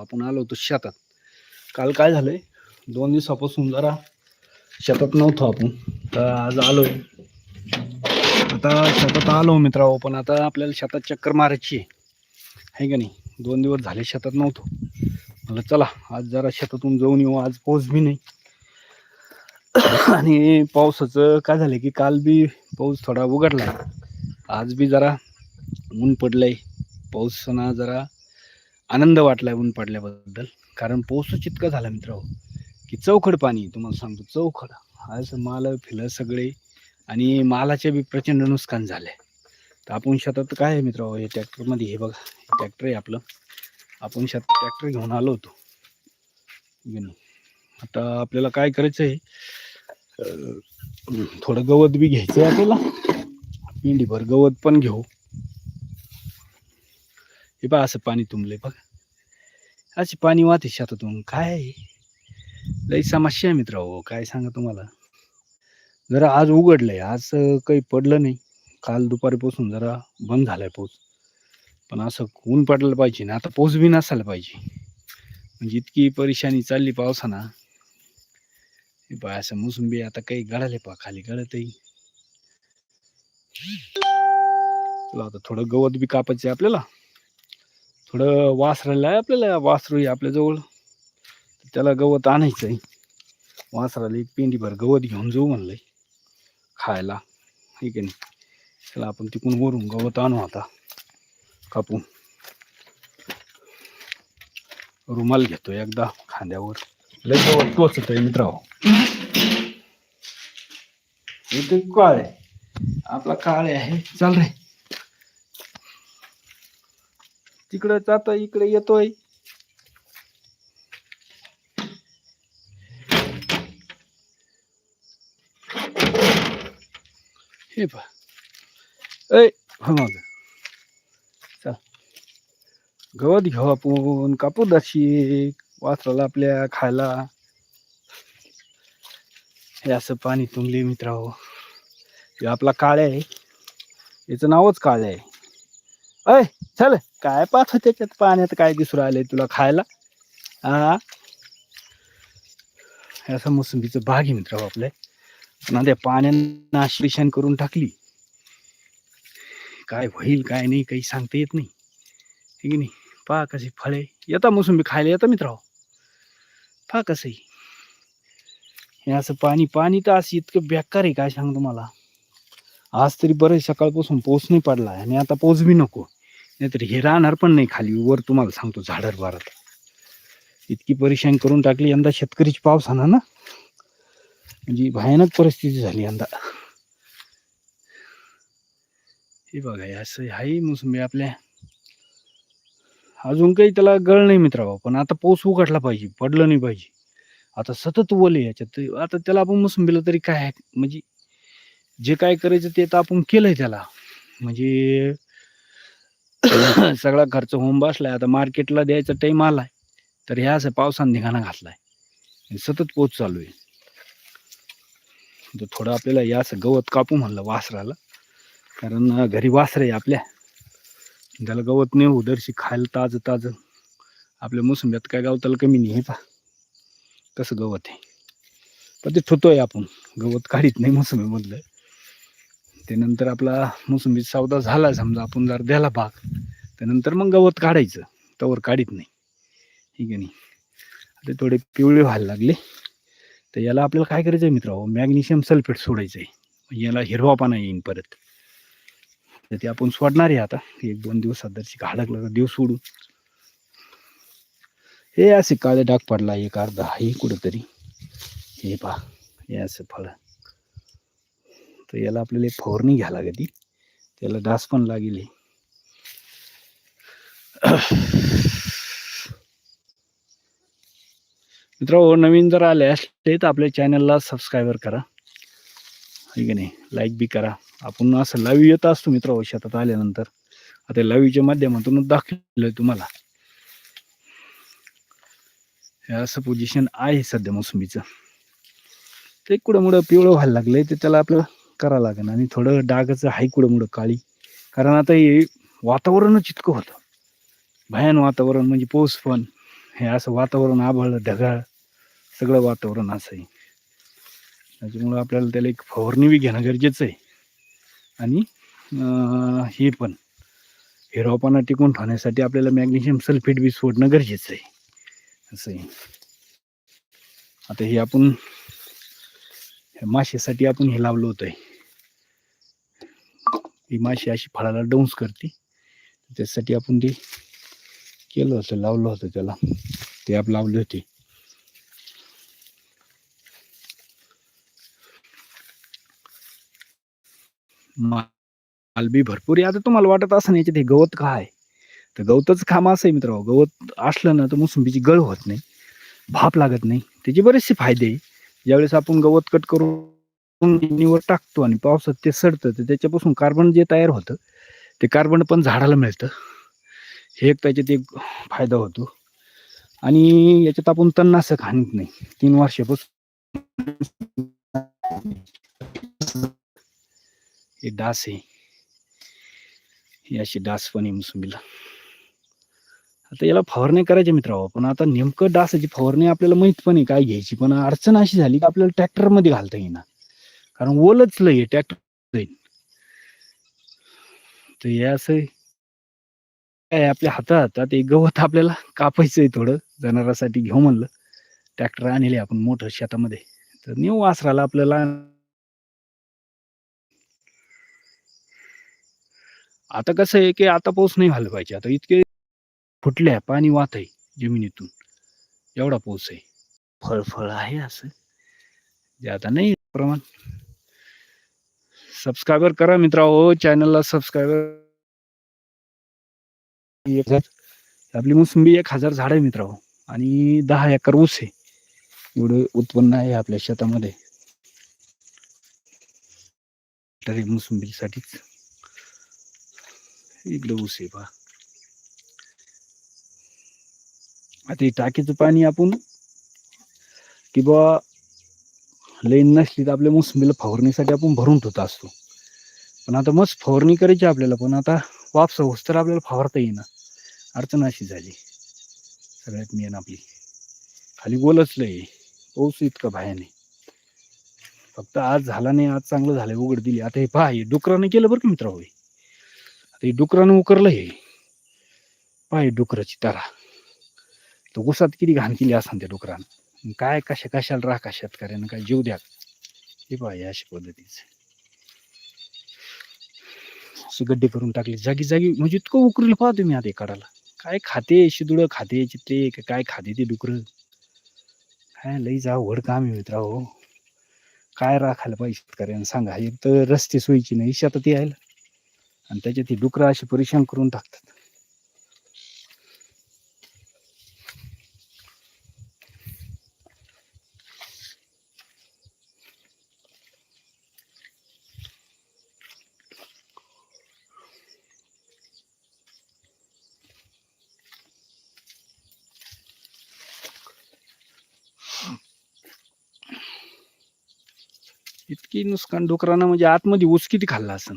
आपण आलो होतो शेतात. काल काय झालंय? दोन दिवसापासून जरा शेतात नव्हतो आपण तर आज आलोय. आता शेतात आलो मित्रांनो पण आता आपल्याला शेतात चक्कर मारायची आहे. का नाही? दोन दिवस झाले शेतात नव्हतो. म्हटलं चला आज जरा शेतातून जाऊन येऊ आज पाऊस बी नाही. आणि पावसाचं काय झालं की काल बी पाऊस थोडा उघडला आज बी जरा ऊन पडलंय. पाऊसानं जरा आनंद वाटलाय ऊन पडल्याबद्दल. कारण पाऊसच इतका झाला मित्र हो, की चौखड पाणी तुम्हाला सांगतो चौखड. आज माल फिलं सगळे आणि मालाचे बी प्रचंड नुकसान झालंय. तर आपण शेतात काय आहे मित्र हो, हे ट्रॅक्टरमध्ये हे बघा ट्रॅक्टर आहे आपलं. आपण शेतात ट्रॅक्टर घेऊन आलो होतो. आता आपल्याला काय करायचं आहे थोडं गवत बी घ्यायचं आहे आपल्याला. पिंडीभर गवत पण घेऊ. हे पहा असं पाणी तुंबले बघा. असे पाणी वाहते शेतातून. काय? आहे? लई समस्या मित्र हो काय सांगा तुम्हाला? जरा आज उघडलंय आज काही पडलं नाही. काल दुपारीपासून जरा बंद झालाय पाऊस. पण असं ऊन पडलं पाहिजे ना आता पाऊस बी नसायला पाहिजे. म्हणजे इतकी परेशानी चालली पावसाना. हे पहा असं मोसंबी आता काही गळाले पा खाली गळतही आता थोडं गवत बी कापायचं आहे आपल्याला. थोडं वासरायला आहे आपल्याला वासरू आहे आपल्याजवळ तर त्याला गवत आणायचं आहे वासराला एक पेंडीभर गवत घेऊन जाऊ म्हणलंय. खायला. ठीक आहे नाही? त्याला आपण तिकडून वरून गवत आणू आता. कापून रुमाल घेतो एकदा खांद्यावर. लय गवत टोचत आहे मित्र इथे काळ. आपला काळे आहे. चाल रे. तिकडे जातो इकडे येतोय. हे पा ऐ. हा मग. चल. गवत घेऊ आपण कापू दशी वासराला आपल्या खायला. हे असं पाणी तुंबले मित्र हे आपला काळे आहे. याचं नावच काळे आहे. अय चल. काय पाहतो त्याच्यात? पाण्यात काय दिसू राहिलंय तुला खायला? हा असं मोसंबीचं भाग आहे मित्र आपल्या पण त्या या पाण्यानं आश्लेषण करून टाकली. काय होईल काय नाही काही सांगता येत नाही. ठीक नाही? पहा कसे फळे. येता मोसंबी खायला येतं मित्र पहा कसंही. हे असं पाणी पाणी तर असं इतकं बेकार आहे काय सांग तुम्हाला? आज तरी बरं सकाळपासून पाऊस नाही पडला आणि आता पाऊस बी नको. नाहीतर हे राहणार पण नाही खाली वर तुम्हाला सांगतो झाडर बारात इतकी परेशान करून टाकली यंदा शेतकरीची पावसानं ना. म्हणजे भयानक परिस्थिती झाली यंदा. हे बघा असं आहे मोसंबी आपल्या. अजून काही त्याला गळ नाही मित्रांनो पण आता पाऊस उघडला पाहिजे पडलं नाही पाहिजे. आता सतत ओले याच्यात. आता त्याला आपण मोसंबीला तरी काय आहे, म्हणजे जे काय करायचं ते तर आपण केलंय त्याला. म्हणजे सगळा खर्च होऊन बसलाय. आता मार्केटला द्यायचा टाईम आलाय. तर ह्या असं पावसानं निघाणं घातलाय. सतत पोच चालू आहे. तर थोडं आपल्याला या असं गवत कापू म्हणलं वासराला. कारण घरी वासर आहे आपल्या. त्याला गवत नाही उदरशी खायला ताजं ताजं. आपल्या मोसंब्यात काय गावताला कमी नाही हे पा कसं गवत आहे. पण ते थोतोय आपण. गवत काढीत नाही मोसंबीमधलं. त्यानंतर आपला मोसंबी सावदा झाला समजा आपण जर द्याला भाग त्यानंतर मग गवत काढायचं. तवर काढीत नाही. ठीक आहे नाही? आता थोडे पिवळे व्हायला लागले. तर याला आपल्याला काय करायचं आहे मित्र मॅग्नेशियम सल्फेट सोडायचं आहे म्हणजे याला हिरवापणा येईन परत. तर ते आपण सोडणार आहे आता. एक दोन दिवस जरशी घाडक तर देव सोडून. हे असे काळे डाग पडला एक अर्धा. आहे कुठंतरी. हे पहा. हे असं फळ. तर याला आपल्याला एक फवारणी घ्या लागते त्याला डास पण लागेल हे. मित्रांनो नवीन जर आले असले तर आपल्या चॅनलला सबस्क्रायबर करा. आहे की नाही? लाईक बी करा. आपण असं लाईव्ह येत असतो मित्र शेतात आल्यानंतर. आता लाईव्हच्या माध्यमातून दाखवलंय तुम्हाला. हे असं पोझिशन आहे सध्या मोसंबीचं. ते कुठं मुडं पिवळं व्हायला लागलंय ते त्याला आपलं करावं लागेल. आणि थोडं डागाचं आहे कुठं मुडं काळी. कारण आता हे वातावरणच इतकं होतं. भयान वातावरण म्हणजे पाऊस पण. हे असं वातावरण आभाळ ढगाळ. सगळं वातावरण असं आहे. त्याच्यामुळं आपल्याला त्याला एक फवारणी बी घेणं गरजेचं आहे. आणि हे पण. हिरवापणा टिकून ठेवण्यासाठी आपल्याला मॅग्नेशियम सल्फेट बी सोडणं गरजेचं आहे. असं आहे. आता हे आपण हे आपण हे लावलं होतं. ही माशी अशी फळाला डंस करते. त्यासाठी आपण ते केलं होतं लावलं होतं त्याला. ते आप लावले होते. मालबी भरपूर आहे. आता तुम्हाला वाटत असं याच्यात हे गवत काय? तर गवतच काम असं आहे मित्र गवत असलं ना तर मोसंबीची गळ होत नाही. भाप लागत नाही. त्याचे बरेचसे फायदे ज्यावेळेस आपण गवत कट करून जमिनीवर टाकतो आणि पावसात ते सडतं तर त्याच्यापासून कार्बन जे तयार होतं ते कार्बन पण झाडाला मिळतं. हे एक त्याच्यात एक फायदा होतो. आणि याच्यात आपण तणनाशक हानित नाही. तीन वर्षापासून हे डास आहे. ही अशी डास पण आहे मोसंबीला. आता याला फवारणी करायची मित्रांनो पण आता नेमकं डासाची फवारणी आपल्याला माहीत पण आहे काय घ्यायची. पण अडचण अशी झाली की आपल्याला ट्रॅक्टरमध्ये घालता येईना. कारण ओलच लय ट्रॅक्टर जाईल तर हे असं काय आपल्या हातात आता एक गवत आपल्याला कापायचंय थोडं जनावरासाठी घेऊ म्हणलं. ट्रॅक्टर आणले आपण मोठं शेतामध्ये. तर नेऊ वासराला आपल्याला. आता कसं आहे की आता पाऊस नाही व्हायला पाहिजे. आता इतके फुटल्या पाणी वाहत आहे जमिनीतून. एवढा पाऊस आहे. फळ फळ आहे असं. जे आता नाही प्रमाण. सबस्क्रायबर करा मित्रांनो. हो, चॅनलला सबस्क्रायबर आपली मोसंबी एक हजार झाड आहे मित्रांनो. आणि दहा एकर ऊस आहे. एवढं उत्पन्न आहे आपल्या शेतामध्ये. तरी मोसंबीसाठीच. इकडे ऊस आहे पहा. आता टाकीचं पाणी आपण की बा लईन नसली तर आपल्या मोसंबीला फवारणीसाठी आपण भरून ठेवत असतो. पण आता मस्त फवारणी करायची आपल्याला पण आता वापस होस तर आपल्याला फवारता येईना. अडचण अशी झाली. सगळ्यात मेन आपली. खाली गोलच लय. पाऊस इतका भयाने फक्त आज झाला नाही आज चांगलं झालंय उघड दिली. आता हे पहा हे डुकरानं केलं बरं का मित्र होय आता हे डुकरानं उकरलं हे. पहा हे डुकराची तारा. तो गुसात किती घाण केली असन त्या डुकरानं. काय कशा कशाला राखा शेतकऱ्यानं? काय जीव द्या हे पाहिजे अशा पद्धतीचं. असे गड्डे करून टाकले. जागी जागी म्हणजे इतकं उकरेल पाहा तुम्ही आता काढायला काय खाते शिदुड खाते चित्ते काय खाते ते डुकर? काय लई जा वड काम आहे मित्रा हो काय राखायला पाहिजे शेतकऱ्यांना सांगा. एक तर रस्ते सोयीची नाही शेतात यायला. आणि त्याच्यात ही डुकरं अशी परेशान करून टाकतात. इतकी नुकसान डुकरानं म्हणजे आतमध्ये ऊस किती खाल्ला असं.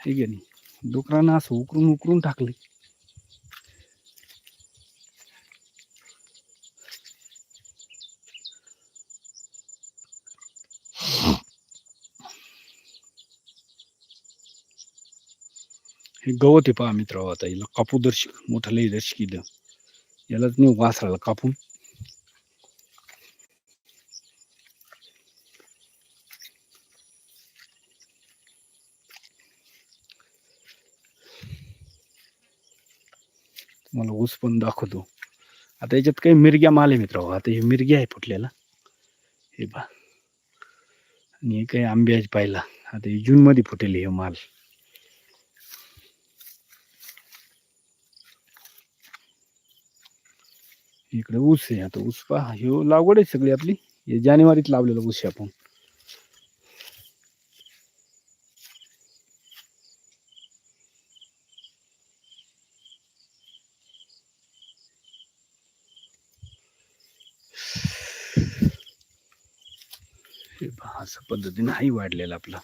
हे की नाही? डुकरानं असं उकरून उकरून टाकले हे गवत आहे पहा मित्र आता याला कापू दर्शक मोठा लई दर्शक यालाच नाही वासराला कापून. तुम्हाला ऊस पण दाखवतो. आता याच्यात काही मिरग्या माल आहे मित्र हो, आता हे मिरग्या आहे फुटलेला. हे बा आणि हे काही आंबे आहेत पाहिला. आता हे जून मध्ये फुटेल हे माल. इकडे ऊस आहे आता ऊस पहा. हे लागवड आहे सगळी आपली. हे जानेवारीत लावलेलं ऊस आहे आपण. असं हाही वाढलेला आपला.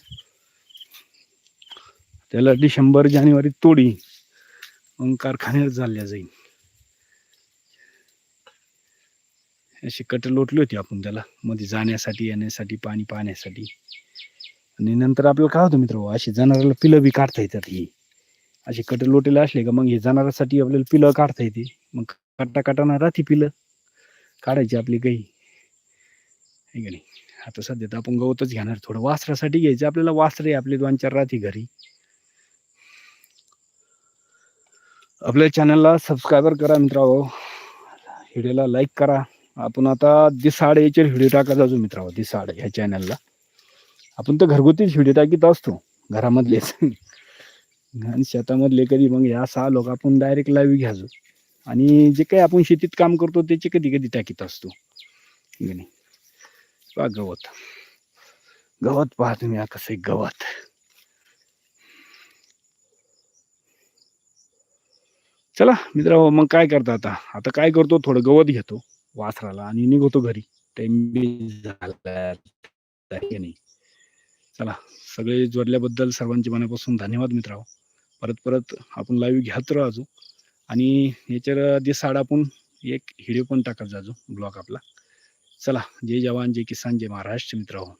त्याला डिसेंबर जानेवारी तोडी मग कारखान्यावर चालल्या जाईल अशी कट लोटली होती आपण त्याला मध्ये जाण्यासाठी येण्यासाठी पाणी पाहण्यासाठी. आणि नंतर आपल्याला काय होतं मित्र अशी जनावराला पिलं बी काढता येतात ही. अशी कट लोटेला असले का मग हे जनावरासाठी आपल्याला पिलं काढता येते. मग काटा काटाना राहते पिलं. काढायची आपली काही का नाही? आता सध्या तर आपण गवतच घेणार. थोडं वासरासाठी घ्यायचं. आपल्याला वासरे आपले दोन चार राहते घरी. आपल्या चॅनलला सबस्क्रायबर करा मित्रांनो. व्हिडिओला लाईक करा. आपण आता दिसाड याचे व्हिडिओ टाकत जातो मित्रांनो दिसाड ह्या चॅनलला आपण तर घरगुतीच व्हिडिओ टाकीत असतो घरामधलेच. आणि शेतामधले कधी मग ह्या सहा लोक आपण डायरेक्ट लाईव्ह घ्यायचो. आणि जे काही आपण शेतीत काम करतो त्याचे कधी कधी टाकीत असतो. की नाही? पहा गवत गवत पहा तुम्ही आता कसं आहे गवत चला मित्र मग काय करता आता आता काय करतो थोडं गवत घेतो वासराला आणि निघतो घरी. टाइम झाला नाही? चला सगळे जोडल्याबद्दल सर्वांचे मनापासून धन्यवाद मित्रांनो. परत परत आपण लाईव्ह घ्यात राहू आणि याच्यावर दिसाड आपण एक व्हिडिओ पण टाकत जाजो ब्लॉग आपला. चला जय जवान जय किसान जय महाराष्ट्र मित्रांनो हो.